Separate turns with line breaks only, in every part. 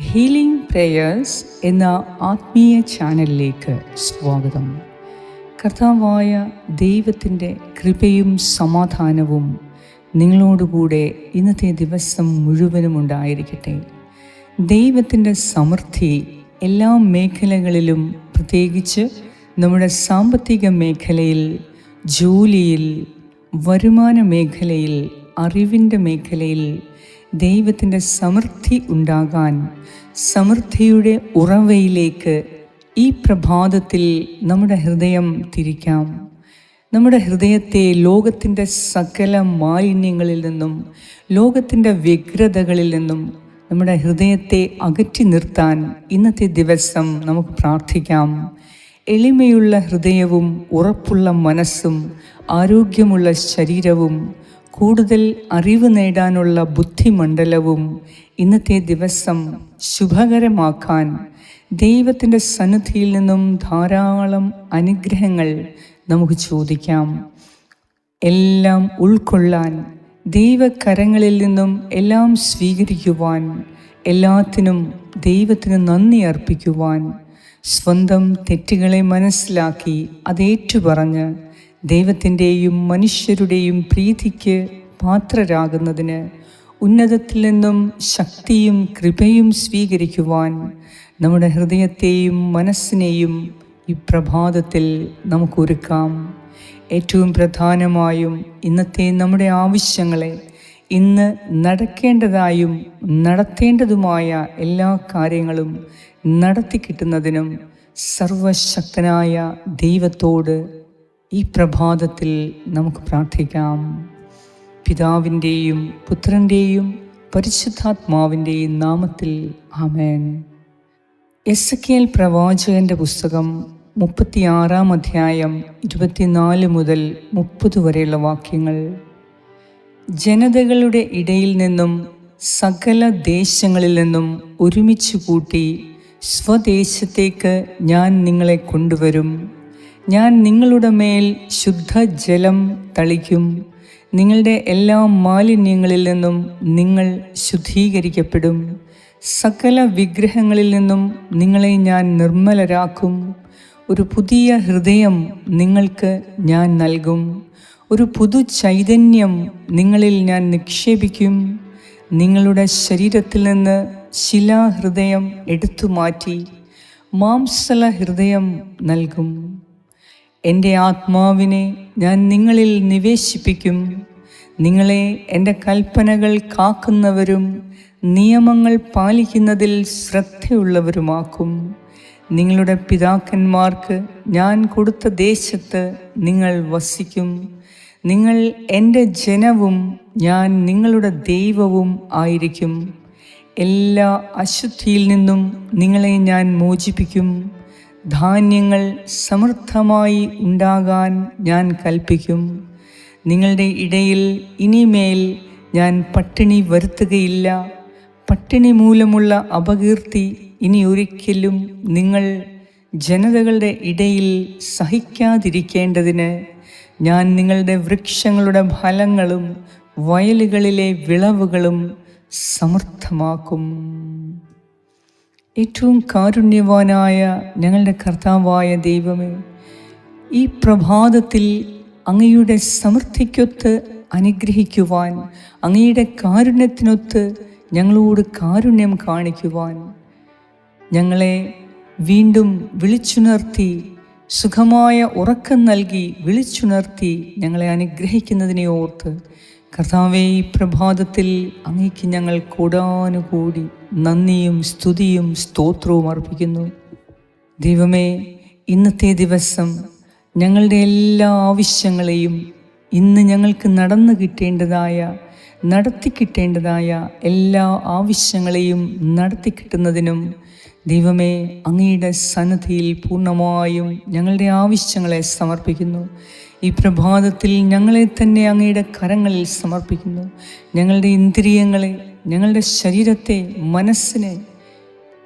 Healing prayers എന്ന ആത്മീയ ചാനലിലേക്ക് സ്വാഗതം. കർത്താവായ ദൈവത്തിന്റെ കൃപയും സമാധാനവും നിങ്ങളോടുകൂടെ ഇന്നത്തെ ദിവസം മുഴുവനും ഉണ്ടായിരിക്കട്ടെ. ദൈവത്തിന്റെ സമൃദ്ധി എല്ലാ മേഖലകളിലും പ്രത്യേകിച്ച് നമ്മുടെ സാമ്പത്തിക മേഖലയിൽ ജോലിയിൽ വരുമാന മേഖലയിൽ അറിവിന്റെ മേഖലയിൽ ദൈവത്തിന്റെ സമൃദ്ധി ഉണ്ടാകാൻ സമൃദ്ധിയുടെ ഉറവയിലേക്ക് ഈ പ്രഭാതത്തിൽ നമ്മുടെ ഹൃദയം തിരിക്കാം. നമ്മുടെ ഹൃദയത്തെ ലോകത്തിന്റെ സകല മാലിന്യങ്ങളിൽ നിന്നും ലോകത്തിന്റെ വ്യഗ്രതകളിൽ നിന്നും നമ്മുടെ ഹൃദയത്തെ അകറ്റി നിർത്താൻ ഇന്നത്തെ ദിവസം നമുക്ക് പ്രാർത്ഥിക്കാം. എളിമയുള്ള ഹൃദയവും ഉറപ്പുള്ള മനസ്സും ആരോഗ്യമുള്ള ശരീരവും കൂടുതൽ അറിവ് നേടാനുള്ള ബുദ്ധിമണ്ഡലവും ഇന്നത്തെ ദിവസം ശുഭകരമാക്കാൻ ദൈവത്തിന്റെ സന്നിധിയിൽ നിന്നും ധാരാളം അനുഗ്രഹങ്ങൾ നമുക്ക് ചോദിക്കാം. എല്ലാം ഉൾക്കൊള്ളാൻ ദൈവകരങ്ങളിൽ നിന്നും എല്ലാം സ്വീകരിക്കുവാൻ എല്ലാത്തിനും ദൈവത്തിന് നന്ദി അർപ്പിക്കുവാൻ സ്വന്തം തെറ്റുകളെ മനസ്സിലാക്കി അതേറ്റുപറഞ്ഞ് ദൈവത്തിന്റെയും മനുഷ്യരുടെയും പ്രീതിക്ക് പാത്രരാകുന്നതിന് ഉന്നതത്തിൽ നിന്നും ശക്തിയും കൃപയും സ്വീകരിക്കുവാൻ നമ്മുടെ ഹൃദയത്തെയും മനസ്സിനെയും ഈ പ്രഭാതത്തിൽ നമുക്കൊരുക്കാം. ഏറ്റവും പ്രധാനമായും ഇന്നത്തെ നമ്മുടെ ആവശ്യങ്ങളെ ഇന്ന് നടക്കേണ്ടതായും നടത്തേണ്ടതുമായ എല്ലാ കാര്യങ്ങളും നടത്തി കിട്ടുന്നതിനും സർവശക്തനായ ദൈവത്തോട് ഈ പ്രഭാതത്തിൽ നമുക്ക് പ്രാർത്ഥിക്കാം. പിതാവിന്റെയും പുത്രന്റെയും പരിശുദ്ധാത്മാവിന്റെയും നാമത്തിൽ ആമേൻ. എസ് കെ എൽ പ്രവാചകന്റെ പുസ്തകം മുപ്പത്തിയാറാം അധ്യായം ഇരുപത്തിനാല് മുതൽ മുപ്പത് വരെയുള്ള വാക്യങ്ങൾ. ജനതകളുടെ ഇടയിൽ നിന്നും സകല ദേശങ്ങളിൽ നിന്നും ഒരുമിച്ച് കൂട്ടി സ്വദേശത്തേക്ക് ഞാൻ നിങ്ങളെ കൊണ്ടുവരും. ഞാൻ നിങ്ങളുടെ മേൽ ശുദ്ധജലം തളിക്കും. നിങ്ങളുടെ എല്ലാ മാലിന്യങ്ങളിൽ നിന്നും നിങ്ങൾ ശുദ്ധീകരിക്കപ്പെടും. സകല വിഗ്രഹങ്ങളിൽ നിന്നും നിങ്ങളെ ഞാൻ നിർമ്മലരാക്കും. ഒരു പുതിയ ഹൃദയം നിങ്ങൾക്ക് ഞാൻ നൽകും. ഒരു പുതു ചൈതന്യം നിങ്ങളിൽ ഞാൻ നിക്ഷേപിക്കും. നിങ്ങളുടെ ശരീരത്തിൽ നിന്ന് ശിലാഹൃദയം എടുത്തു മാറ്റി മാംസല ഹൃദയം നൽകും. എന്റെ ആത്മാവിനെ ഞാൻ നിങ്ങളിൽ നിവേശിപ്പിക്കും. നിങ്ങളെ എന്റെ കൽപ്പനകൾ കാക്കുന്നവരും നിയമങ്ങൾ പാലിക്കുന്നതിൽ ശ്രദ്ധയുള്ളവരുമാക്കും. നിങ്ങളുടെ പിതാക്കന്മാർക്ക് ഞാൻ കൊടുത്ത ദേശത്ത് നിങ്ങൾ വസിക്കും. നിങ്ങൾ എന്റെ ജനവും ഞാൻ നിങ്ങളുടെ ദൈവവും ആയിരിക്കും. എല്ലാ അശുദ്ധിയിൽ നിന്നും നിങ്ങളെ ഞാൻ മോചിപ്പിക്കും. ധാന്യങ്ങൾ സമൃദ്ധമായി ഉണ്ടാകാൻ ഞാൻ കൽപ്പിക്കും. നിങ്ങളുടെ ഇടയിൽ ഇനിമേൽ ഞാൻ പട്ടിണി വരുത്തുകയില്ല. പട്ടിണി മൂലമുള്ള അപകീർത്തി ഇനി ഒരിക്കലും നിങ്ങൾ ജനതകളുടെ ഇടയിൽ സഹിക്കാതിരിക്കേണ്ടതിന് ഞാൻ നിങ്ങളുടെ വൃക്ഷങ്ങളുടെ ഫലങ്ങളും വയലുകളിലെ വിളവുകളും സമൃദ്ധമാക്കും. ഏറ്റവും കാരുണ്യവാനായ ഞങ്ങളുടെ കർത്താവായ ദൈവമേ ഈ പ്രഭാതത്തിൽ അങ്ങയുടെ സമൃദ്ധിക്കൊത്ത് അനുഗ്രഹിക്കുവാൻ അങ്ങയുടെ കാരുണ്യത്തിനൊത്ത് ഞങ്ങളോട് കാരുണ്യം കാണിക്കുവാൻ ഞങ്ങളെ വീണ്ടും വിളിച്ചുണർത്തി സുഖമായ ഉറക്കം നൽകി വിളിച്ചുണർത്തി ഞങ്ങളെ അനുഗ്രഹിക്കുന്നതിനെ ഓർത്ത് കർത്താവെ ഈ പ്രഭാതത്തിൽ അങ്ങേക്ക് ഞങ്ങൾ കൂടാനുകൂടി നന്ദിയും സ്തുതിയും സ്തോത്രവും അർപ്പിക്കുന്നു. ദൈവമേ ഇന്നത്തെ ദിവസം ഞങ്ങളുടെ എല്ലാ ആവശ്യങ്ങളെയും ഇന്ന് ഞങ്ങൾക്ക് നടന്നു കിട്ടേണ്ടതായ നടത്തി കിട്ടേണ്ടതായ എല്ലാ ആവശ്യങ്ങളെയും നടത്തി കിട്ടുന്നതിനും ദൈവമേ അങ്ങയുടെ സന്നദ്ധിയിൽ പൂർണമായും ഞങ്ങളുടെ ആവശ്യങ്ങളെ സമർപ്പിക്കുന്നു. ഈ പ്രഭാതത്തിൽ ഞങ്ങളെ തന്നെ അങ്ങയുടെ കരങ്ങളിൽ സമർപ്പിക്കുന്നു. ഞങ്ങളുടെ ഇന്ദ്രിയങ്ങളെ ഞങ്ങളുടെ ശരീരത്തെ മനസ്സിനെ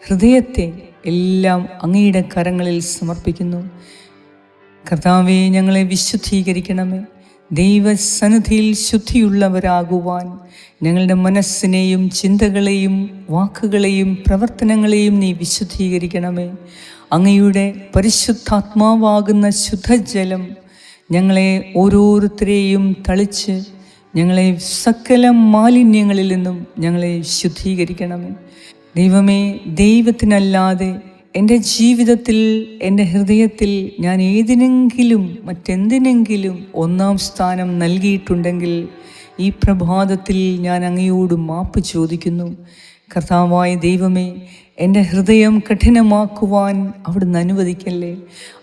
ഹൃദയത്തെ എല്ലാം അങ്ങയുടെ കരങ്ങളിൽ സമർപ്പിക്കുന്നു. കർത്താവെ ഞങ്ങളെ വിശുദ്ധീകരിക്കണമേ. ദൈവസന്നിധിയിൽ ശുദ്ധിയുള്ളവരാകുവാൻ ഞങ്ങളുടെ മനസ്സിനെയും ചിന്തകളെയും വാക്കുകളെയും പ്രവർത്തനങ്ങളെയും നീ വിശുദ്ധീകരിക്കണമേ. അങ്ങയുടെ പരിശുദ്ധാത്മാവാകുന്ന ശുദ്ധജലം ഞങ്ങളെ ഓരോരുത്തരെയും തളിച്ച് ഞങ്ങളെ സകല മാലിന്യങ്ങളിൽ നിന്നും ഞങ്ങളെ ശുദ്ധീകരിക്കണമേ. ദൈവമേ ദൈവത്തിനല്ലാതെ എന്റെ ജീവിതത്തിൽ എന്റെ ഹൃദയത്തിൽ ഞാൻ ഏതിനെങ്കിലും മറ്റെന്തിനെങ്കിലും ഒന്നാം സ്ഥാനം നൽകിയിട്ടുണ്ടെങ്കിൽ ഈ പ്രഭാതത്തിൽ ഞാൻ അങ്ങയോട് മാപ്പ് ചോദിക്കുന്നു. കർത്താവായ ദൈവമേ എന്റെ ഹൃദയം കഠിനമാക്കുവാൻ അവിടുന്ന് അനുവദിക്കല്ലേ?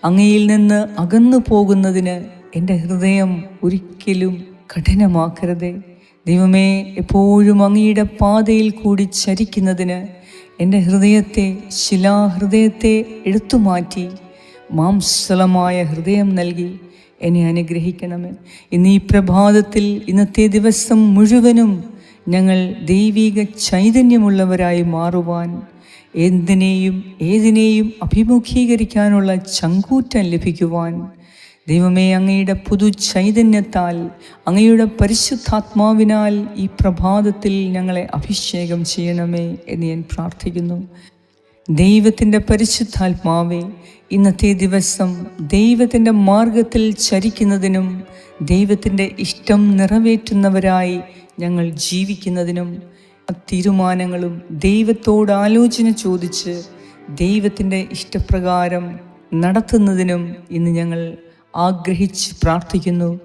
അങ്ങയിൽ നിന്ന് അകന്നു പോകുന്നതിന് എന്റെ ഹൃദയം ഒരിക്കലും കഠിനമാക്കരുതേ. ദൈവമേ എപ്പോഴും അങ്ങയുടെ പാതയിൽ കൂടി ചരിക്കുന്നതിന് എന്റെ ഹൃദയത്തെ ശിലാഹൃദയത്തെ എടുത്തുമാറ്റി മാംസലമായ ഹൃദയം നൽകി എന്നെ അനുഗ്രഹിക്കണമേ. ഇന്ന് ഈ പ്രഭാതത്തിൽ ഇന്നത്തെ ദിവസം മുഴുവനും ഞങ്ങൾ ദൈവിക ചൈതന്യമുള്ളവരായി മാറുവാൻ എന്തിനേയും ഏതിനേയും അഭിമുഖീകരിക്കാനുള്ള ചങ്കൂറ്റം ലഭിക്കുവാൻ ദൈവമേ അങ്ങയുടെ പുതു ചൈതന്യത്താൽ അങ്ങയുടെ പരിശുദ്ധാത്മാവിനാൽ ഈ പ്രഭാതത്തിൽ ഞങ്ങളെ അഭിഷേകം ചെയ്യണമേ എന്ന് ഞാൻ പ്രാർത്ഥിക്കുന്നു. ദൈവത്തിന്റെ പരിശുദ്ധാത്മാവേ ഇന്നത്തെ ദിവസം ദൈവത്തിന്റെ മാർഗത്തിൽ ചരിക്കുന്നതിനും ദൈവത്തിന്റെ ഇഷ്ടം നിറവേറ്റുന്നവരായി ഞങ്ങൾ ജീവിക്കുന്നതിനും തീരുമാനങ്ങളും ദൈവത്തോട് ആലോചന ചോദിച്ച് ദൈവത്തിന്റെ ഇഷ്ടപ്രകാരം നടത്തുന്നതിനും ഇന്ന് ഞങ്ങൾ ആഗ്രഹിച്ച് പ്രാർത്ഥിക്കുന്നു.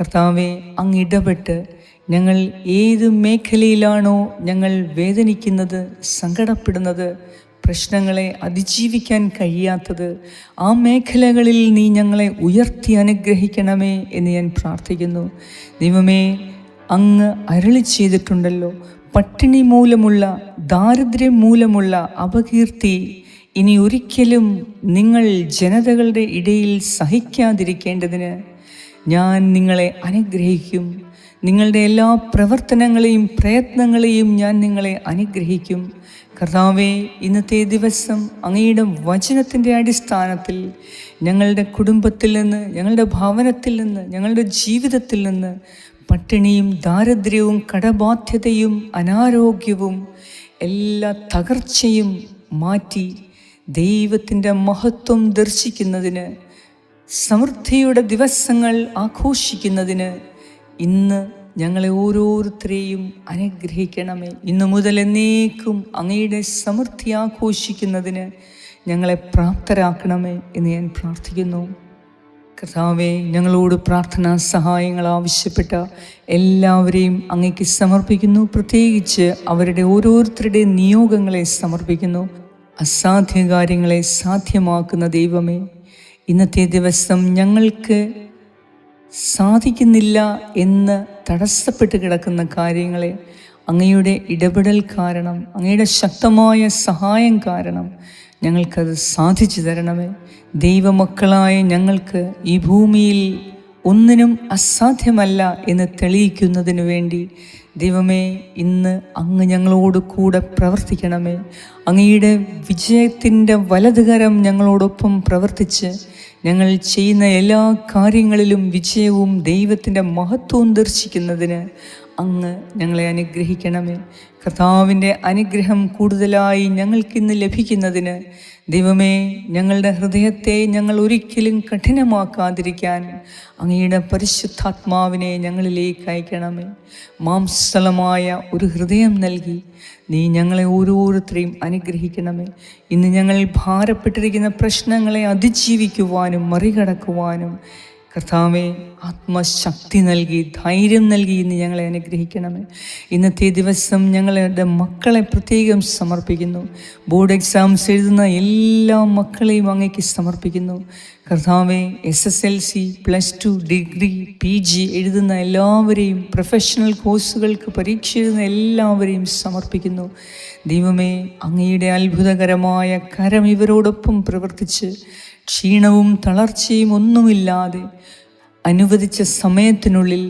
കർത്താവെ അങ്ങിടപെട്ട് ഞങ്ങൾ ഏത് മേഖലയിലാണോ ഞങ്ങൾ വേദനിക്കുന്നത് സങ്കടപ്പെടുന്നത് പ്രശ്നങ്ങളെ അതിജീവിക്കാൻ കഴിയാത്തത് ആ മേഖലകളിൽ നീ ഞങ്ങളെ ഉയർത്തി അനുഗ്രഹിക്കണമേ എന്ന് ഞാൻ പ്രാർത്ഥിക്കുന്നു. ദൈവമേ അങ്ങ് അരളി ചെയ്തിട്ടുണ്ടല്ലോ. പട്ടിണി മൂലമുള്ള ദാരിദ്ര്യം മൂലമുള്ള അപകീർത്തി ഇനി ഒരിക്കലും നിങ്ങൾ ജനതകളുടെ ഇടയിൽ സഹിക്കാതിരിക്കേണ്ടതിന് ഞാൻ നിങ്ങളെ അനുഗ്രഹിക്കും. നിങ്ങളുടെ എല്ലാ പ്രവർത്തനങ്ങളെയും പ്രയത്നങ്ങളെയും ഞാൻ നിങ്ങളെ അനുഗ്രഹിക്കും. കർത്താവെ ഇന്നത്തെ ദിവസം അങ്ങയുടെ വചനത്തിന്റെ അടിസ്ഥാനത്തിൽ ഞങ്ങളുടെ കുടുംബത്തിൽ നിന്ന് ഞങ്ങളുടെ ഭവനത്തിൽ നിന്ന് ഞങ്ങളുടെ ജീവിതത്തിൽ നിന്ന് പട്ടിണിയും ദാരിദ്ര്യവും കടബാധ്യതയും അനാരോഗ്യവും എല്ലാ തകർച്ചയും മാറ്റി ദൈവത്തിന്റെ മഹത്വം ദർശിക്കുന്നതിന് സമൃദ്ധിയുടെ ദിവസങ്ങൾ ആഘോഷിക്കുന്നതിന് ഇന്ന് ഞങ്ങളെ ഓരോരുത്തരെയും അനുഗ്രഹിക്കണമേ. ഇന്നു മുതൽ എന്നേക്കും അങ്ങയുടെ സമൃദ്ധി ആഘോഷിക്കുന്നതിന് ഞങ്ങളെ പ്രാപ്തരാക്കണമേ എന്ന് ഞാൻ പ്രാർത്ഥിക്കുന്നു. കർത്താവെ ഞങ്ങളോട് പ്രാർത്ഥനാ സഹായങ്ങൾ ആവശ്യപ്പെട്ട എല്ലാവരെയും അങ്ങേക്ക് സമർപ്പിക്കുന്നു. പ്രത്യേകിച്ച് അവരുടെ ഓരോരുത്തരുടെ നിയോഗങ്ങളെ സമർപ്പിക്കുന്നു. അസാധ്യ കാര്യങ്ങളെ സാധ്യമാക്കുന്ന ദൈവമേ ഇന്നത്തെ ദിവസം ഞങ്ങൾക്ക് സാധിക്കുന്നില്ല എന്ന് തടസ്സപ്പെട്ട് കിടക്കുന്ന കാര്യങ്ങളെ അങ്ങയുടെ ഇടപെടൽ കാരണം അങ്ങയുടെ ശക്തമായ സഹായം കാരണം ഞങ്ങൾക്കത് സാധിച്ചു തരണമേ. ദൈവമക്കളായ ഞങ്ങൾക്ക് ഈ ഭൂമിയിൽ ഒന്നിനും അസാധ്യമല്ല എന്ന് തെളിയിക്കുന്നതിനു വേണ്ടി ദൈവമേ ഇന്ന് അങ്ങ് ഞങ്ങളോട് കൂടെ പ്രവർത്തിക്കണമേ. അങ്ങയുടെ വിജയത്തിന്റെ വലതുകരം ഞങ്ങളോടൊപ്പം പ്രവർത്തിച്ച് ഞങ്ങൾ ചെയ്യുന്ന എല്ലാ കാര്യങ്ങളിലും വിജയവും ദൈവത്തിന്റെ മഹത്വവും ദർശിക്കുന്നതിന് അങ്ങ് ഞങ്ങളെ അനുഗ്രഹിക്കണമേ. കർത്താവിന്റെ അനുഗ്രഹം കൂടുതലായി ഞങ്ങൾക്കിന്ന് ലഭിക്കുന്നതിന് ദൈവമേ ഞങ്ങളുടെ ഹൃദയത്തെ ഞങ്ങൾ ഒരിക്കലും കഠിനമാക്കാതിരിക്കാൻ അങ്ങയുടെ പരിശുദ്ധാത്മാവിനെ ഞങ്ങളിലേക്ക് അയക്കണമേ. മാംസലമായ ഒരു ഹൃദയം നൽകി നീ ഞങ്ങളെ ഓരോരുത്തരെയും അനുഗ്രഹിക്കണമേ. ഇന്ന് ഞങ്ങൾ ഭാരപ്പെട്ടിരിക്കുന്ന പ്രശ്നങ്ങളെ അതിജീവിക്കുവാനും മറികടക്കുവാനും കർത്താവെ ആത്മശക്തി നൽകി ധൈര്യം നൽകി ഇന്ന് ഞങ്ങളെ അനുഗ്രഹിക്കണമേ. ഇന്നത്തെ ദിവസം ഞങ്ങളുടെ മക്കളെ പ്രത്യേകം സമർപ്പിക്കുന്നു. ബോർഡ് എക്സാംസ് എഴുതുന്ന എല്ലാ മക്കളെയും അങ്ങേക്ക് സമർപ്പിക്കുന്നു. കർത്താവെ S S L C plus two degree P G എഴുതുന്ന എല്ലാവരെയും പ്രൊഫഷണൽ കോഴ്സുകൾക്ക് പരീക്ഷ എഴുതുന്ന എല്ലാവരെയും സമർപ്പിക്കുന്നു. ദൈവമേ അങ്ങയുടെ അത്ഭുതകരമായ കരം ഇവരോടൊപ്പം പ്രവർത്തിച്ച് ക്ഷീണവും തളർച്ചയും ഒന്നുമില്ലാതെ അനുവദിച്ച സമയത്തിനുള്ളിൽ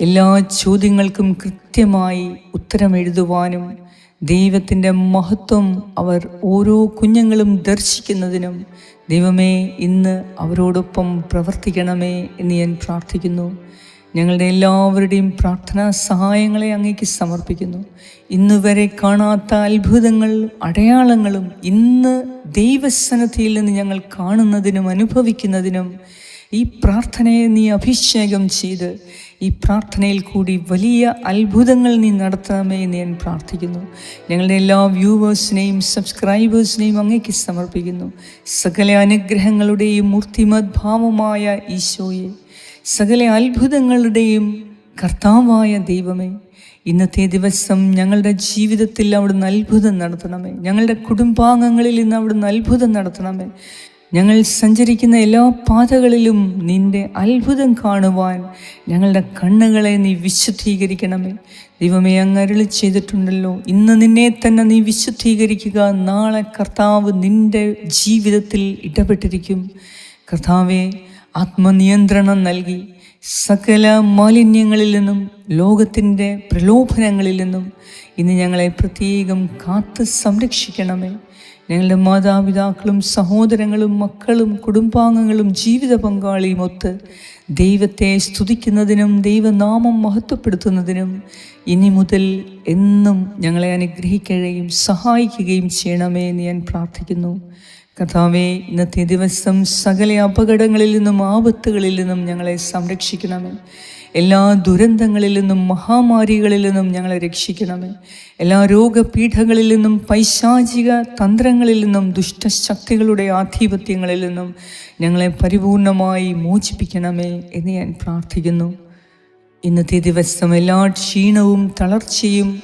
എല്ലാ ചോദ്യങ്ങൾക്കും കൃത്യമായി ഉത്തരം എഴുതുവാനും ദൈവത്തിന്റെ മഹത്വം അവർ ഓരോ കുഞ്ഞുങ്ങളും ദർശിക്കുന്നതിനും ദൈവമേ ഇന്ന് അവരോടൊപ്പം പ്രവർത്തിക്കണമേ എന്ന് ഞാൻ പ്രാർത്ഥിക്കുന്നു. ഞങ്ങളുടെ എല്ലാവരുടെയും പ്രാർത്ഥനാ സഹായങ്ങളെ അങ്ങേക്ക് സമർപ്പിക്കുന്നു. ഇന്ന് വരെ കാണാത്ത അത്ഭുതങ്ങളും അടയാളങ്ങളും ഇന്ന് ദൈവസന്നദ്ധിയിൽ നിന്ന് ഞങ്ങൾ കാണുന്നതിനും അനുഭവിക്കുന്നതിനും ഈ പ്രാർത്ഥനയെ നീ അഭിഷേകം ചെയ്ത് ഈ പ്രാർത്ഥനയിൽ കൂടി വലിയ അത്ഭുതങ്ങൾ നീ നടത്തണമേ എന്ന് ഞാൻ പ്രാർത്ഥിക്കുന്നു. ഞങ്ങളുടെ എല്ലാ വ്യൂവേഴ്സിനെയും സബ്സ്ക്രൈബേഴ്സിനെയും അങ്ങേക്ക് സമർപ്പിക്കുന്നു. സകല അനുഗ്രഹങ്ങളുടെയും മൂർത്തിമദ്ഭാവമായ ഈശോയെ സകല അത്ഭുതങ്ങളുടെയും കർത്താവായ ദൈവമേ ഇന്നത്തെ ദിവസം ഞങ്ങളുടെ ജീവിതത്തിൽ അവിടുന്ന് അത്ഭുതം നടത്തണമേ. ഞങ്ങളുടെ കുടുംബാംഗങ്ങളിൽ ഇന്ന് അവിടുന്ന് അത്ഭുതം നടത്തണമേ. ഞങ്ങൾ സഞ്ചരിക്കുന്ന എല്ലാ പാതകളിലും നിന്റെ അത്ഭുതം കാണുവാൻ ഞങ്ങളുടെ കണ്ണുകളെ നീ വിശുദ്ധീകരിക്കണമേ. ദൈവമേ അങ്ങ് അരുളി ചെയ്തിട്ടുണ്ടല്ലോ. ഇന്ന് നിന്നെ തന്നെ നീ വിശുദ്ധീകരിക്കുക. നാളെ കർത്താവ് നിന്റെ ജീവിതത്തിൽ ഇടപെട്ടിരിക്കും. കർത്താവെ ആത്മനിയന്ത്രണം നൽകി സകല മാലിന്യങ്ങളിൽ നിന്നും ലോകത്തിന്റെ പ്രലോഭനങ്ങളിൽ നിന്നും ഇന്ന് ഞങ്ങളെ പ്രത്യേകം കാത്ത് സംരക്ഷിക്കണമേ. ഞങ്ങളുടെ മാതാപിതാക്കളും സഹോദരങ്ങളും മക്കളും കുടുംബാംഗങ്ങളും ജീവിത പങ്കാളിയും ഒത്ത് ദൈവത്തെ സ്തുതിക്കുന്നതിനും ദൈവനാമം മഹത്വപ്പെടുത്തുന്നതിനും ഇനി മുതൽ എന്നും ഞങ്ങളെ അനുഗ്രഹിക്കുകയും സഹായിക്കുകയും ചെയ്യണമേ എന്ന് ഞാൻ പ്രാർത്ഥിക്കുന്നു. കഥാവെ ഇന്നത്തെ ദിവസം സകല അപകടങ്ങളിൽ നിന്നും ആപത്തുകളിൽ നിന്നും ഞങ്ങളെ സംരക്ഷിക്കണമേ. എല്ലാ ദുരന്തങ്ങളിൽ നിന്നും മഹാമാരികളിൽ നിന്നും ഞങ്ങളെ രക്ഷിക്കണമേ. എല്ലാ രോഗപീഠങ്ങളിൽ നിന്നും പൈശാചിക തന്ത്രങ്ങളിൽ നിന്നും ദുഷ്ടശക്തികളുടെ ആധിപത്യങ്ങളിൽ നിന്നും ഞങ്ങളെ പരിപൂർണമായി മോചിപ്പിക്കണമേ എന്ന് ഞാൻ പ്രാർത്ഥിക്കുന്നു. ഇന്നത്തെ ദിവസം എല്ലാ ക്ഷീണവും തളർച്ചയും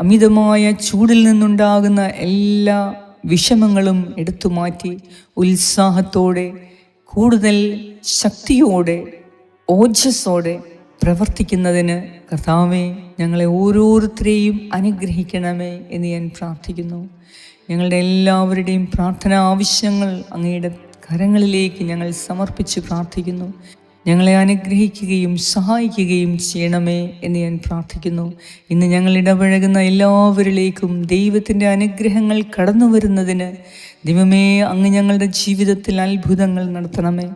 അമിതമായ ചൂടിൽ നിന്നുണ്ടാകുന്ന എല്ലാ വിഷമങ്ങളും എടുത്തു മാറ്റി ഉത്സാഹത്തോടെ കൂടുതൽ ശക്തിയോടെ ഓജസ്സോടെ പ്രവർത്തിക്കുന്നതിന് കർത്താവെ ഞങ്ങളെ ഓരോരുത്തരെയും അനുഗ്രഹിക്കണമേ എന്ന് ഞാൻ പ്രാർത്ഥിക്കുന്നു. ഞങ്ങളുടെ എല്ലാവരുടെയും പ്രാർത്ഥനാ ആവശ്യങ്ങൾ അങ്ങയുടെ കരങ്ങളിലേക്ക് ഞങ്ങൾ സമർപ്പിച്ച് പ്രാർത്ഥിക്കുന്നു. ഞങ്ങളെ അനുഗ്രഹിക്കുകയും സഹായിക്കുകയും ചെയ്യണമേ എന്ന് ഞാൻ പ്രാർത്ഥിക്കുന്നു. ഇന്ന് ഞങ്ങൾ ഇടപഴകുന്ന എല്ലാവരിലേക്കും ദൈവത്തിന്റെ അനുഗ്രഹങ്ങൾ കടന്നു വരുന്നതിന് ദൈവമേ അങ്ങ് ഞങ്ങളുടെ ജീവിതത്തിൽ അത്ഭുതങ്ങൾ നടത്തണമേ.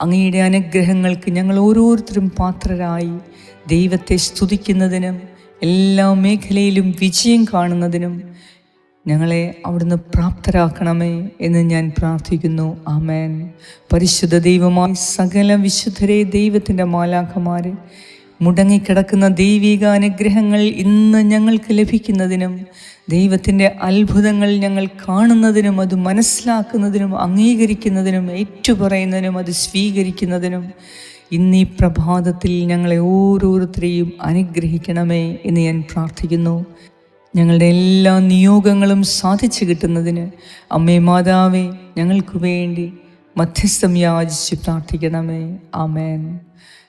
അങ്ങയുടെ അനുഗ്രഹങ്ങൾക്ക് ഞങ്ങൾ ഓരോരുത്തരും പാത്രരായി ദൈവത്തെ സ്തുതിക്കുന്നതിനും എല്ലാ മേഖലയിലും വിജയം കാണുന്നതിനും ഞങ്ങളെ അവിടുന്ന് പ്രാപ്തരാക്കണമേ എന്ന് ഞാൻ പ്രാർത്ഥിക്കുന്നു. ആമേൻ. പരിശുദ്ധ ദൈവമായി സകല വിശുദ്ധരെ ദൈവത്തിന്റെ മാലാഖമാരെ മുടങ്ങിക്കിടക്കുന്ന ദൈവിക അനുഗ്രഹങ്ങൾ ഇന്ന് ഞങ്ങൾക്ക് ലഭിക്കുന്നതിനും ദൈവത്തിന്റെ അത്ഭുതങ്ങൾ ഞങ്ങൾ കാണുന്നതിനും അത് മനസ്സിലാക്കുന്നതിനും അംഗീകരിക്കുന്നതിനും ഏറ്റുപറയുന്നതിനും അത് സ്വീകരിക്കുന്നതിനും ഇന്ന് പ്രഭാതത്തിൽ ഞങ്ങളെ ഓരോരുത്തരെയും അനുഗ്രഹിക്കണമേ എന്ന് ഞാൻ പ്രാർത്ഥിക്കുന്നു. ഞങ്ങളുടെ എല്ലാ നിയോഗങ്ങളും സാധിച്ചു കിട്ടുന്നതിന് അമ്മേ മാതാവേ ഞങ്ങൾക്ക് വേണ്ടി മധ്യസ്ഥം യാചിച്ച് പ്രാർത്ഥിക്കണമേ. ആമേൻ.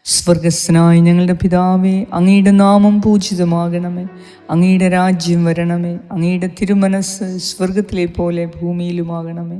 സ്വർഗസ്നായ ഞങ്ങളുടെ പിതാവേ അങ്ങയുടെ നാമം പൂജിതമാകണമേ. അങ്ങയുടെ രാജ്യം വരണമേ. അങ്ങയുടെ തിരുമനസ് സ്വർഗത്തിലെ പോലെ ഭൂമിയിലുമാകണമേ.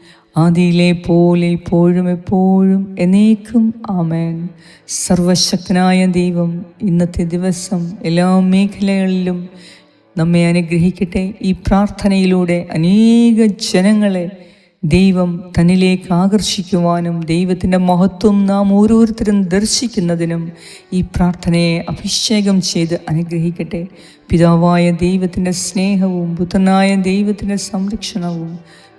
ആദിയിലെ പോലെ ഇപ്പോഴും എപ്പോഴും എന്നേക്കും ആമേൻ. സർവശക്തനായ ദൈവം ഇന്നത്തെ ദിവസം എല്ലാ മേഖലകളിലും നമ്മെ അനുഗ്രഹിക്കട്ടെ. ഈ പ്രാർത്ഥനയിലൂടെ അനേക ജനങ്ങളെ ദൈവം തന്നിലേക്ക് ആകർഷിക്കുവാനും ദൈവത്തിന്റെ മഹത്വം നാം ഓരോരുത്തരും ദർശിക്കുന്നതിനും ഈ പ്രാർത്ഥനയെ അഭിഷേകം ചെയ്ത് അനുഗ്രഹിക്കട്ടെ. പിതാവായ ദൈവത്തിന്റെ സ്നേഹവും പുത്രനായ ദൈവത്തിന്റെ സംരക്ഷണവും